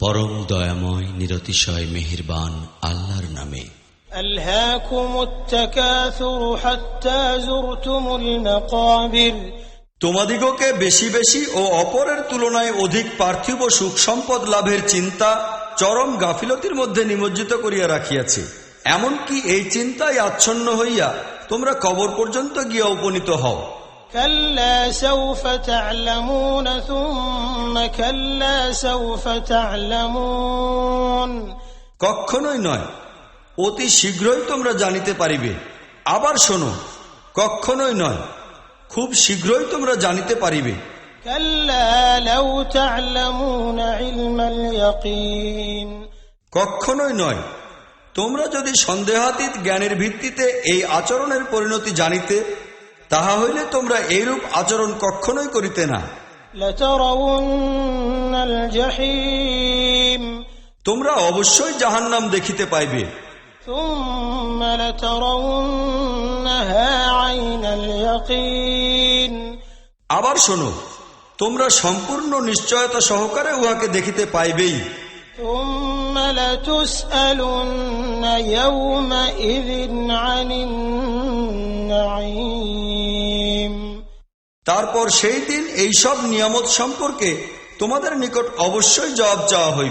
পরম দয়াময় নিরতিশয় মেহরবান আল্লাহর নামে। তোমাদিগকে বেশি বেশি ও অপরের তুলনায় অধিক পার্থিব সুখ সম্পদ লাভের চিন্তা চরম গাফিলতির মধ্যে নিমজ্জিত করিয়া রাখিয়াছে। এমনকি এই চিন্তায় আচ্ছন্ন হইয়া তোমরা কবর পর্যন্ত গিয়া উপনীত হও। كلا سوف تعلمون ثم كلا سوف تعلمون কখনোই নয় অতি শীঘ্রই তোমরা জানিতে পারিবে আবার শোনো কখনোই নয় খুব শীঘ্রই তোমরা জানিতে পারিবে كلا لو تعلمون علم اليقين কখনোই নয় তোমরা যদি সন্দেহাতীত জ্ঞানের ভিত্তিতে এই আচরণের পরিণতি জানিতে তাহা হইলে তোমরা এরূপ আচরণ কখনোই করিতে না। তোমরা অবশ্যই জাহান নাম দেখিতে পাইবে। আবার শোনো তোমরা সম্পূর্ণ নিশ্চয়তা সহকারে উহাকে দেখিতে পাইবেই। তুমি তারপর সেই দিন এইসব নিয়ামত সম্পর্কে তোমাদের নিকট অবশ্যই জবাব চাওয়া হইবে।